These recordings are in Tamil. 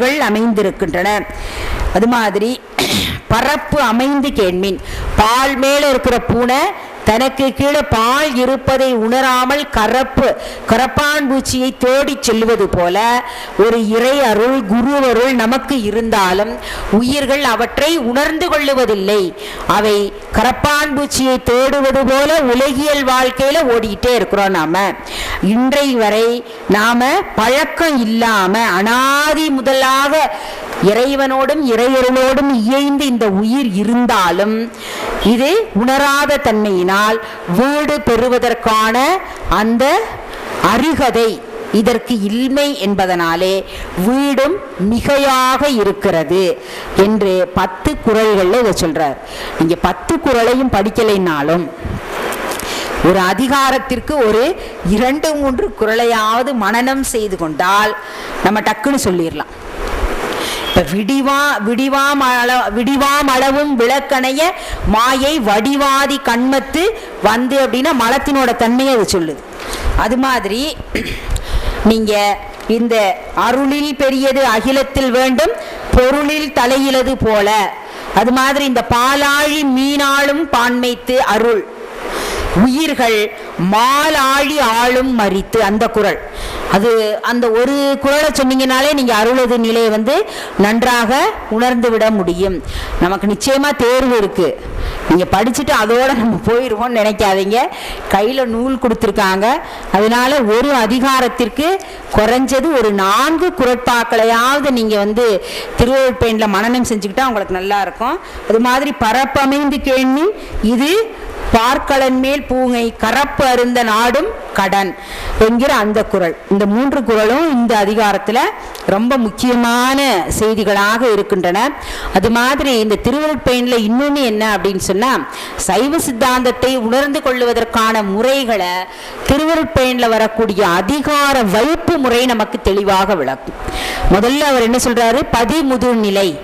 அமைந்திருக்கின்றன. அது மாதிரி பரப்பு அமைந்து கேண்மின். பால் மேல இருக்கிற பூனை தனக்கு கீழே பால் இருப்பதை உணராமல் கரப்பு கரப்பான் பூச்சியை தேடி செல்வது போல ஒரு இறை அருள் குரு அருள் நமக்கு இருந்தாலும் உயிர்கள் அவற்றை உணர்ந்து கொள்ளுவதில்லை. அவை கரப்பான் பூச்சியை தேடுவது போல உலகியல் வாழ்க்கையில ஓடிக்கிட்டே இருக்கிறோம் நாம. இன்றை வரை நாம பழக்கம் இல்லாம அனாதி முதலாக இறைவனோடும் இறையருளோடும் இயைந்து இந்த உயிர் இருந்தாலும் இது உணராத தன்மையினால் வீடு பெறுவதற்கான அந்த அருகதை இதற்கு இல்மை என்பதனாலே வீடும் மிகையாக இருக்கிறது என்று பத்து குறள்கள்ல இதை சொல்றார். நீங்க பத்து குறளையும் படிக்கலைனாலும் ஒரு அதிகாரத்திற்கு ஒரு இரண்டு மூன்று குறளையாவது மனனம் செய்து கொண்டால் நம்ம டக்குன்னு சொல்லிடலாம். விடிவா விடிவாம் அள விடிவாம் அளவும் விளக்கணைய மாயை வடிவாதி கண்மத்து வந்து அப்படின்னா மலத்தினோட தன்மையை அது சொல்லுது. அது மாதிரி நீங்க இந்த அருளில் பெரியது அகிலத்தில் வேண்டும் பொருளில் தலையிலது போல. அது மாதிரி இந்த பாலாழி மீனாளும் பான்மைத்து அருள். உயிர்கள் மாலாழி ஆளும் மறித்து அந்த குரல். அது அந்த ஒரு குரலை சொன்னீங்கனாலே நீங்கள் அறுபது நிலையை வந்து நன்றாக உணர்ந்து விட முடியும். நமக்கு நிச்சயமாக தேர்வு இருக்குது நீங்கள் படிச்சுட்டு அதோடு நம்ம போயிடுவோம்னு நினைக்காதீங்க. கையில் நூல் கொடுத்துருக்காங்க. அதனால் ஒரு அதிகாரத்திற்கு குறைஞ்சது ஒரு நான்கு குரட்பாக்களையாவது நீங்கள் வந்து திருவள்ளுப்பேன்ல மனனம் செஞ்சுக்கிட்டால் உங்களுக்கு நல்லா இருக்கும். அது மாதிரி பரப்பமைந்து கேள்வி இது பார்க்கலன் மேல் பூங்கை கரப்பு அருந்த நாடும் கடன் என்கிற அந்த குரல். இந்த மூன்று குரலும் இந்த அதிகாரத்தில் ரொம்ப முக்கியமான செய்திகளாக இருக்கின்றன. அது மாதிரி இந்த திருவருட்பயனில் இன்னொன்று என்ன அப்படின்னு சொன்னால் சைவ சித்தாந்தத்தை உணர்ந்து கொள்வதற்கான முறைகளை திருவருட்பயனில் வரக்கூடிய அதிகார வைப்பு முறை நமக்கு தெளிவாக விளக்கும். முதல்ல அவர் என்ன சொல்றாரு? பதிமுதிர் நிலை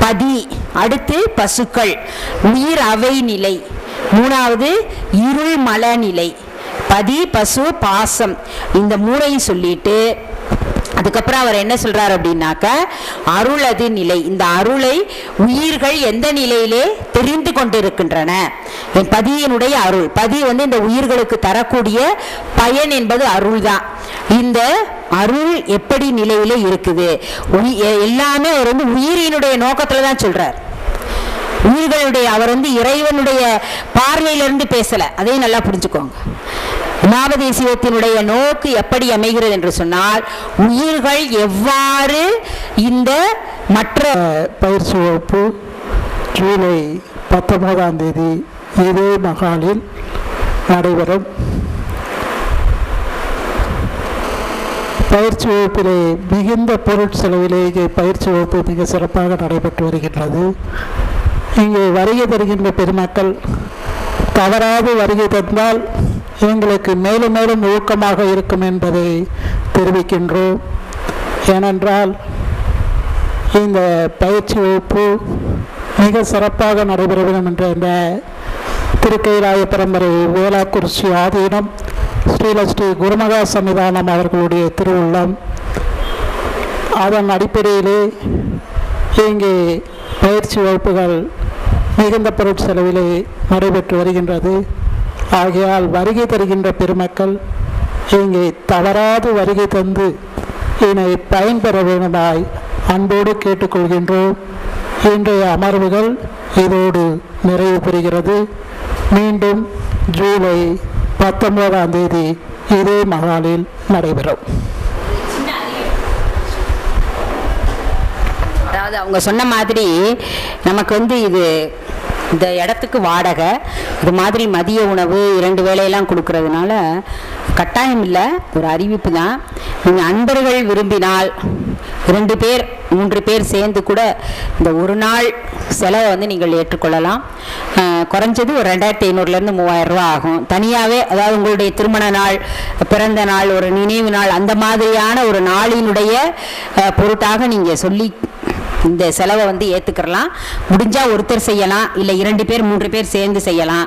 பதி அடுத்து பசுக்கள். உயிர் அவை நிலை. மூணாவது இருள் மல நிலை பதி பசு பாசம். இந்த மூணையும் சொல்லிட்டு அதுக்கப்புறம் அவர் என்ன சொல்றாரு அப்படின்னாக்க அருளது நிலை. இந்த அருளை உயிர்கள் எந்த நிலையிலே தெரிந்து கொண்டிருக்கின்றன? என் பதியினுடைய அருள். பதி வந்து இந்த உயிர்களுக்கு தரக்கூடிய பயன் என்பது அருள் தான் இந்த அருள் எப்படி நிலையில இருக்குது? எல்லாமே அவர் வந்து உயிரினுடைய நோக்கத்துல தான் சொல்றார். உயிர்களுடைய அவர் வந்து இறைவனுடைய பார்வையிலிருந்து பேசல. அதையும் நல்லா புரிஞ்சுக்கோங்க. உமாபதேசியத்தினுடைய நோக்கு எப்படி அமைகிறது என்று சொன்னால் உயிர்கள் எவ்வாறு இந்த மற்ற பயிற்சி வகுப்பு ஜூலை பத்தொன்பதாம் தேதி இதே மகாலில் நடைபெறும். பயிற்சி வகுப்பிலே மிகுந்த பொருட்செலவிலே இங்கே பயிற்சி வகுப்பு மிக சிறப்பாக நடைபெற்று வருகின்றது. இங்கே வருகை தருகின்ற பெருமக்கள் தவறாது வருகை தந்தால் எங்களுக்கு மேலும் மேலும் ஊக்கமாக இருக்கும் என்பதை தெரிவிக்கின்றோம். ஏனென்றால் இந்த பயிற்சி வகுப்பு மிக சிறப்பாக நடைபெற வேண்டும் என்ற இந்த திருக்கைலாய பரம்பரை வேளாக்குறிச்சி ஆதீனம் ஸ்ரீலஸ்ரீ குருமகா சன்னிதானம் அவர்களுடைய திருவுள்ளம். அதன் அடிப்படையிலே இங்கே பயிற்சி வகுப்புகள் மிகுந்த பொருட்செலவிலே நடைபெற்று வருகின்றது. ஆகையால் வருகை தருகின்ற பெருமக்கள் இங்கே தவறாது வருகை தந்து இதனை பயன்பெற வேண்டுமாய் அன்போடு கேட்டுக்கொள்கின்றோம். இன்றைய அமர்வுகள் இதோடு நிறைவு பெறுகிறது. மீண்டும் ஜூலை பத்தொன்பதாம் தேதி இதே மகாலில் நடைபெறும். அதாவது அவங்க சொன்ன மாதிரி நமக்கு வந்து இது இந்த இடத்துக்கு வாடகை இது மாதிரி மதிய உணவு இரண்டு வேலையெல்லாம் கொடுக்கறதுனால கட்டாயம் இல்லை ஒரு அறிவிப்பு தான். நீங்கள் அன்பர்கள் விரும்பினால் இரண்டு பேர் மூன்று பேர் சேர்ந்து கூட இந்த ஒரு நாள் செலவை வந்து நீங்கள் ஏற்றுக்கொள்ளலாம். குறைஞ்சது ஒரு ரெண்டாயிரத்தி ஐநூறுலேருந்து மூவாயிரம் ரூபா ஆகும். தனியாகவே அதாவது உங்களுடைய திருமண நாள் பிறந்த நாள் ஒரு நினைவு நாள் அந்த மாதிரியான ஒரு நாளினுடைய பொருட்டாக நீங்கள் சொல்லி இந்த செலவை வந்து ஏற்றுக்கிறலாம் முடிஞ்சால் ஒருத்தர் செய்யலாம். இல்லை இரண்டு பேர் மூன்று பேர் சேர்ந்து செய்யலாம்.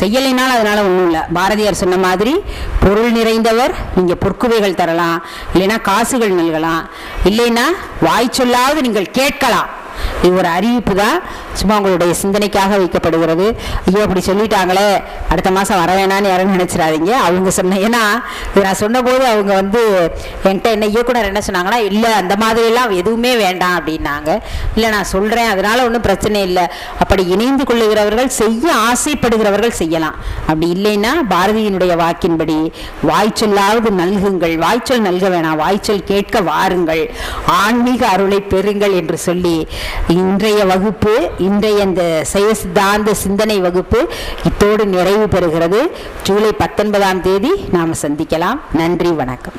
செய்யலைனாலும் அதனால் ஒன்றும் இல்லை. பாரதியார் சொன்ன மாதிரி பொருள் நிறைந்தவர் நீங்கள் பொற்குவைகள் தரலாம். இல்லைன்னா காசுகள் நல்கலாம். இல்லைன்னா வாய் சொல்லாவது நீங்கள் கேட்கலாம். இது ஒரு அறிவிப்பு தான் சும்மா உங்களுடைய சிந்தனைக்காக வைக்கப்படுகிறது. ஐயோ அப்படி சொல்லிட்டாங்களே. அடுத்த மாதம் வர வேணான்னு யாரும் நினச்சிடாதீங்க. அவங்க சொன்ன ஏன்னா இது நான் சொன்னபோது அவங்க வந்து என்கிட்ட என்ன இயக்குனர் என்ன சொன்னாங்கன்னா இல்லை அந்த மாதிரிலாம் எதுவுமே வேண்டாம் அப்படின்னாங்க. இல்லை நான் சொல்கிறேன் அதனால் ஒன்றும் பிரச்சனை இல்லை. அப்படி இணைந்து கொள்ளுகிறவர்கள் செய்ய ஆசைப்படுகிறவர்கள் செய்யலாம். அப்படி இல்லைன்னா பாரதியினுடைய வாக்கின்படி வாய்ச்சொல்லாவது நல்குங்கள். வாய்ச்சொல் நல்க வேணாம். வாய்ச்சொல் கேட்க வாருங்கள். ஆன்மீக அருளை பெறுங்கள் என்று சொல்லி இன்றைய வகுப்பு இன்றைய இந்த செய சித்தாந்த சிந்தனை வகுப்பு இத்தோடு நிறைவு பெறுகிறது. ஜூலை பத்தொன்பதாம் தேதி நாம் சந்திக்கலாம். நன்றி வணக்கம்.